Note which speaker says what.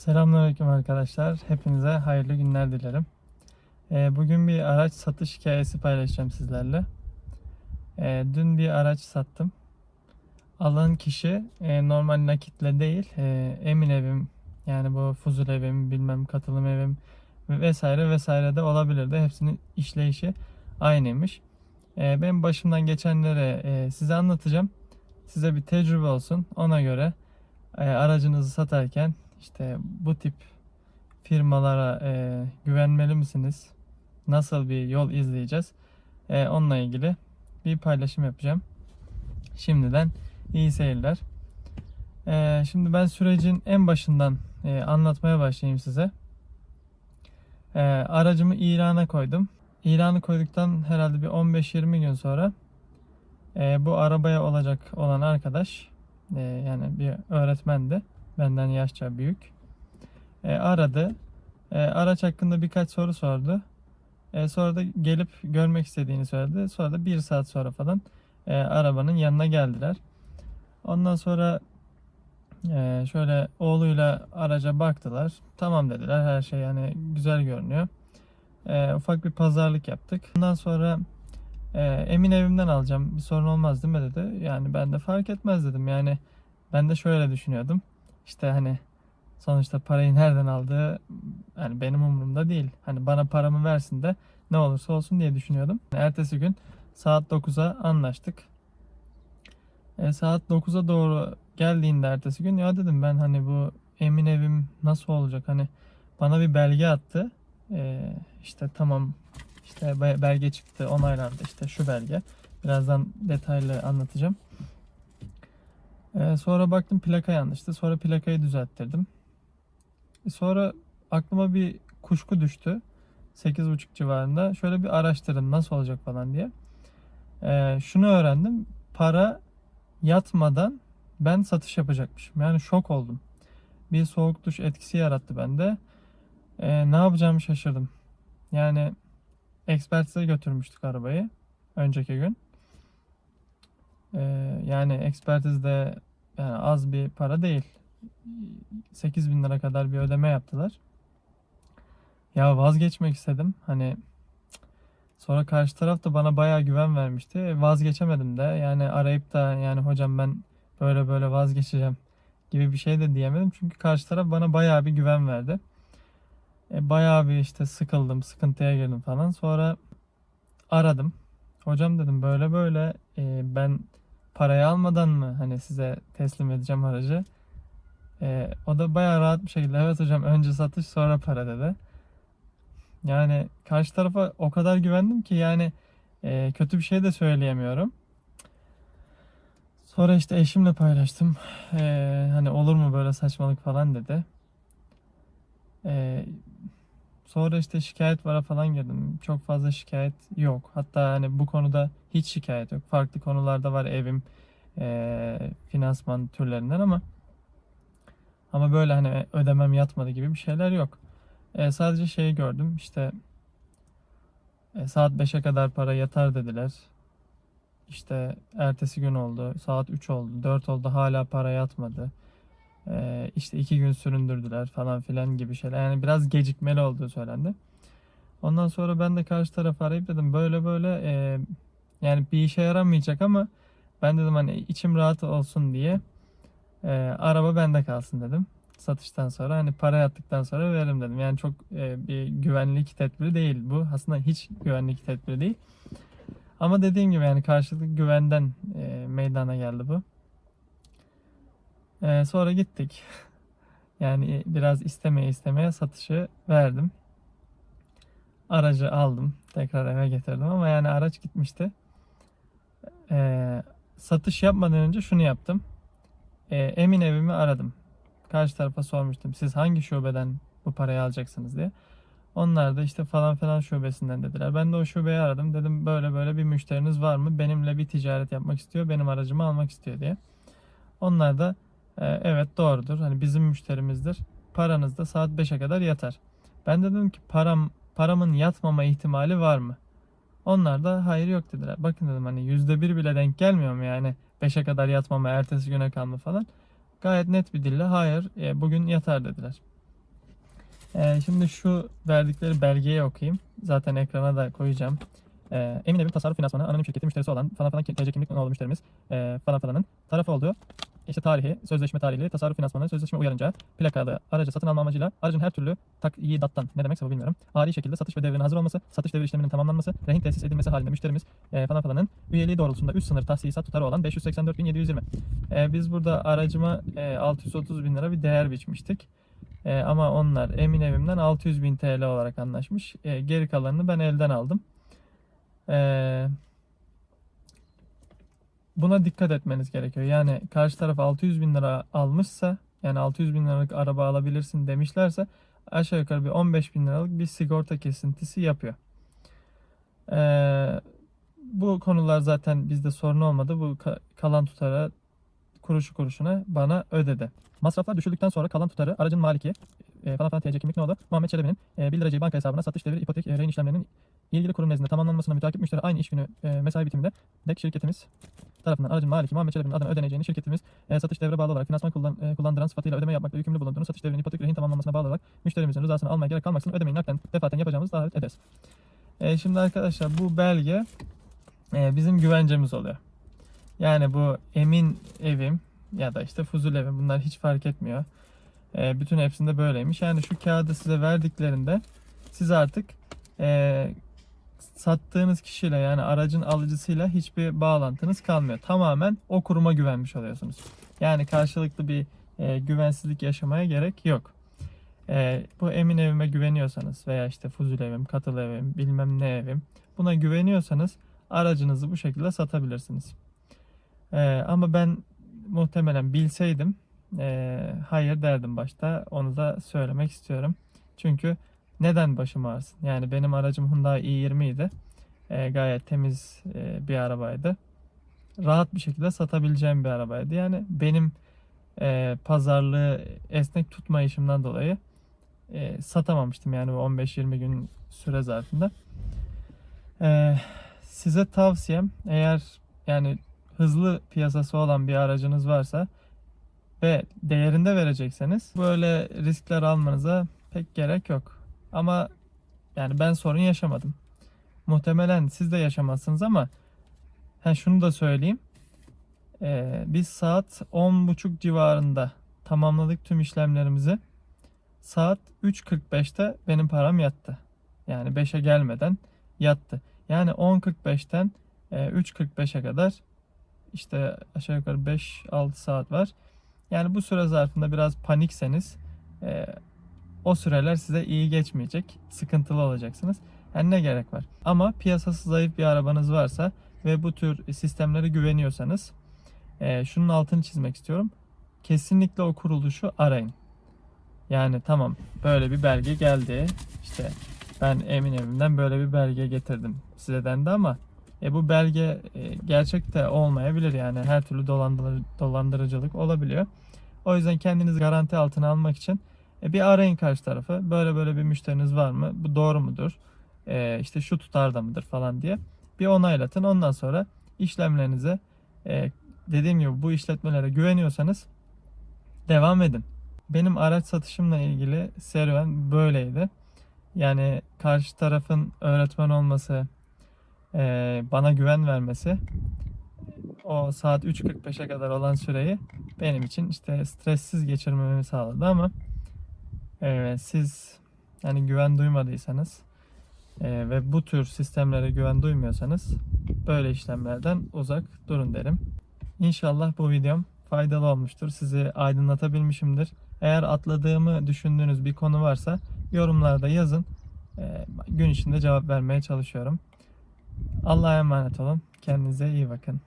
Speaker 1: Selamünaleyküm arkadaşlar. Hepinize hayırlı günler dilerim. Ee, Bugün bir araç satış hikayesi paylaşacağım sizlerle. Ee, Dün bir araç sattım. Alan kişi e, normal nakitle değil, e, emin evim yani bu fuzul evim, bilmem katılım evim vesaire vesaire de olabilirdi. Hepsinin işleyişi aynıymış. Ee, Ben başımdan geçenleri e, size anlatacağım. Size bir tecrübe olsun. Ona göre aracınızı satarken işte bu tip firmalara e, güvenmeli misiniz? Nasıl bir yol izleyeceğiz? E, onunla ilgili bir paylaşım yapacağım. Şimdiden iyi seyirler. E, şimdi ben sürecin en başından e, anlatmaya başlayayım size. E, aracımı ilana koydum. İlanı koyduktan herhalde bir 15-20 gün sonra e, bu arabaya olacak olan arkadaş e, yani bir öğretmendi benden yaşça büyük. E, aradı. E, araç hakkında birkaç soru sordu. E, sonra da gelip görmek istediğini söyledi. Sonra da bir saat sonra falan e, arabanın yanına geldiler. Ondan sonra e, şöyle oğluyla araca baktılar. Tamam dediler. Her şey yani güzel görünüyor. E, ufak bir pazarlık yaptık. Ondan sonra e, emin evimden alacağım. Bir sorun olmaz değil mi dedi. Yani ben de fark etmez dedim. Yani ben de şöyle düşünüyordum. İşte hani sonuçta parayı nereden aldığı hani benim umurumda değil. Hani bana paramı versin de ne olursa olsun diye düşünüyordum. Ertesi gün saat 9'a anlaştık. E, saat 9'a doğru geldiğinde ertesi gün ya dedim ben hani bu emin evim nasıl olacak hani bana bir belge attı. E, işte tamam işte be- belge çıktı onaylandı işte şu belge. Birazdan detaylı anlatacağım. Ee, sonra baktım plaka yanlıştı. Sonra plakayı düzelttirdim. E, Sonra aklıma bir kuşku düştü. 8.30 civarında. Şöyle bir araştırdım nasıl olacak falan diye. Ee, şunu öğrendim. Para yatmadan ben satış yapacakmışım. Yani şok oldum. Bir soğuk duş etkisi yarattı bende. Ee, ne yapacağımı şaşırdım. Yani ekspertize götürmüştük arabayı. Önceki gün. Ee, yani ekspertizde yani az bir para değil. 8 bin lira kadar bir ödeme yaptılar. Ya vazgeçmek istedim. Hani sonra karşı taraf da bana bayağı güven vermişti. E, Vazgeçemedim de. Yani arayıp da yani hocam ben böyle böyle vazgeçeceğim gibi bir şey de diyemedim. Çünkü karşı taraf bana bayağı bir güven verdi. E, bayağı bir işte sıkıldım, sıkıntıya girdim falan. Sonra aradım. Hocam dedim böyle böyle e, ben parayı almadan mı hani size teslim edeceğim aracı? E, o da bayağı rahat bir şekilde evet hocam önce satış sonra para dedi. Yani karşı tarafa o kadar güvendim ki yani e, kötü bir şey de söyleyemiyorum. Sonra işte eşimle paylaştım. E, hani olur mu böyle saçmalık falan dedi. E, Sonra işte şikayet vara falan girdim. Çok fazla şikayet yok. Hatta hani bu konuda hiç şikayet yok. Farklı konularda var evim, eee, finansman türlerinden ama ama böyle hani ödemem yatmadı gibi bir şeyler yok. E, sadece şeyi gördüm. İşte e, saat 5'e kadar para yatar dediler. İşte ertesi gün oldu. Saat 3 oldu. 4 oldu. Hala para yatmadı. Ee, işte iki gün süründürdüler falan filan gibi şeyler. Yani biraz gecikmeli olduğu söylendi. Ondan sonra ben de karşı tarafı arayıp dedim böyle böyle e, yani bir işe yaramayacak ama ben dedim hani içim rahat olsun diye e, araba bende kalsın dedim. Satıştan sonra hani para yattıktan sonra veririm dedim. Yani çok e, bir güvenlik tedbiri değil bu. Aslında hiç güvenlik tedbiri değil. Ama dediğim gibi yani karşılıklı güvenden e, meydana geldi bu. Ee, sonra gittik. Yani biraz istemeye istemeye satışı verdim. Aracı aldım. Tekrar eve getirdim ama yani araç gitmişti. Ee, satış yapmadan önce şunu yaptım. Ee, emin evimi aradım. Karşı tarafa sormuştum. Siz hangi şubeden bu parayı alacaksınız diye. Onlar da işte falan falan şubesinden dediler. Ben de o şubeyi aradım. Dedim böyle böyle bir müşteriniz var mı? Benimle bir ticaret yapmak istiyor. Benim aracımı almak istiyor diye. Onlar da evet doğrudur. Hani bizim müşterimizdir. Paranız da saat 5'e kadar yatar. Ben de dedim ki param paramın yatmama ihtimali var mı? Onlar da hayır yok dediler. Bakın dedim hani yüzde bir bile denk gelmiyor mu yani 5'e kadar yatmama ertesi güne kalma falan. Gayet net bir dille hayır e, bugün yatar dediler. Ee, şimdi şu verdikleri belgeyi okuyayım. Zaten ekrana da koyacağım. Ee, Emin Evim Tasarruf Finansmanı anonim şirketi müşterisi olan falan falan TC kimlik nolu müşterimiz e, falan falanın tarafı olduğu işte tarihi, sözleşme tarihli, tasarruf finansmanı, sözleşme uyarınca, plakalı aracı satın alma amacıyla aracın her türlü takyidattan ne demekse bu bilmiyorum. Ari şekilde satış ve devrine hazır olması, satış devri işleminin tamamlanması, rehin tesis edilmesi halinde müşterimiz e, falan falanın üyeliği doğrultusunda üst sınır tahsisat tutarı olan 584.720. E, biz burada aracıma e, 630 bin lira bir değer biçmiştik. E, ama onlar Emin Evim'den 600 bin TL olarak anlaşmış. E, geri kalanını ben elden aldım. E, buna dikkat etmeniz gerekiyor. Yani karşı taraf 600 bin lira almışsa yani 600 bin liralık araba alabilirsin demişlerse aşağı yukarı bir 15 bin liralık bir sigorta kesintisi yapıyor. Ee, bu konular zaten bizde sorun olmadı. Bu ka- kalan tutara kuruşu kuruşuna bana ödedi. Masraflar düşüldükten sonra kalan tutarı aracın maliki e, falan falan TC kimlik ne oldu? Muhammed Çelebi'nin e, bildireceği banka hesabına satış devri, ipotek, e, rehin işlemlerinin ilgili kurum nezdinde tamamlanmasına mütakip müşteri aynı iş günü e, mesai bitiminde DEK şirketimiz tarafından aracın maliki Muhammed Çelebi'nin adına ödeneceğini şirketimiz e, satış devre bağlı olarak finansman kullan, e, kullandıran sıfatıyla ödeme yapmakta yükümlü bulunduğunu satış devrinin ipotek rehin tamamlanmasına bağlı olarak müşterimizin rızasını almaya gerek kalmaksızın ödemeyi nakden defaten yapacağımızı davet ederiz. E, şimdi arkadaşlar bu belge e, bizim güvencemiz oluyor. Yani bu emin evim ya da işte fuzul evim bunlar hiç fark etmiyor. E, bütün hepsinde böyleymiş. Yani şu kağıdı size verdiklerinde siz artık e, sattığınız kişiyle yani aracın alıcısıyla hiçbir bağlantınız kalmıyor. Tamamen o kuruma güvenmiş oluyorsunuz. Yani karşılıklı bir e, güvensizlik yaşamaya gerek yok. E, bu emin evime güveniyorsanız veya işte fuzul evim, katıl evim, bilmem ne evim buna güveniyorsanız aracınızı bu şekilde satabilirsiniz. E, ama ben muhtemelen bilseydim e, hayır derdim başta. Onu da söylemek istiyorum. Çünkü neden başım ağrısın? Yani benim aracım Hyundai i20 idi. E, gayet temiz e, bir arabaydı. Rahat bir şekilde satabileceğim bir arabaydı. Yani benim e, pazarlığı esnek tutmayışımdan dolayı e, satamamıştım yani bu 15-20 gün süre zarfında. E, size tavsiyem eğer yani hızlı piyasası olan bir aracınız varsa ve değerinde verecekseniz böyle riskler almanıza pek gerek yok. Ama yani ben sorun yaşamadım. Muhtemelen siz de yaşamazsınız ama ha şunu da söyleyeyim. Ee, biz saat 10.30 civarında tamamladık tüm işlemlerimizi. Saat 3.45'te benim param yattı. Yani 5'e gelmeden yattı. Yani 10.45'ten e, 3.45'e kadar işte aşağı yukarı 5-6 saat var. Yani bu süre zarfında biraz panikseniz e, o süreler size iyi geçmeyecek. Sıkıntılı olacaksınız. Yani ne gerek var? Ama piyasası zayıf bir arabanız varsa ve bu tür sistemlere güveniyorsanız e, şunun altını çizmek istiyorum. Kesinlikle o kuruluşu arayın. Yani tamam böyle bir belge geldi. İşte ben emin evimden böyle bir belge getirdim size dendi ama e, bu belge e, gerçekte olmayabilir yani her türlü dolandır, dolandırıcılık olabiliyor. O yüzden kendinizi garanti altına almak için e, bir arayın karşı tarafı. Böyle böyle bir müşteriniz var mı? Bu doğru mudur? E, işte şu tutarda mıdır falan diye bir onaylatın. Ondan sonra işlemlerinize e, dediğim gibi bu işletmelere güveniyorsanız devam edin. Benim araç satışımla ilgili serüven böyleydi. Yani karşı tarafın öğretmen olması, e, bana güven vermesi o saat 3.45'e kadar olan süreyi benim için işte stressiz geçirmemi sağladı ama e, siz yani güven duymadıysanız e, ve bu tür sistemlere güven duymuyorsanız böyle işlemlerden uzak durun derim. İnşallah bu videom faydalı olmuştur. Sizi aydınlatabilmişimdir. Eğer atladığımı düşündüğünüz bir konu varsa yorumlarda yazın. E, gün içinde cevap vermeye çalışıyorum. Allah'a emanet olun. Kendinize iyi bakın.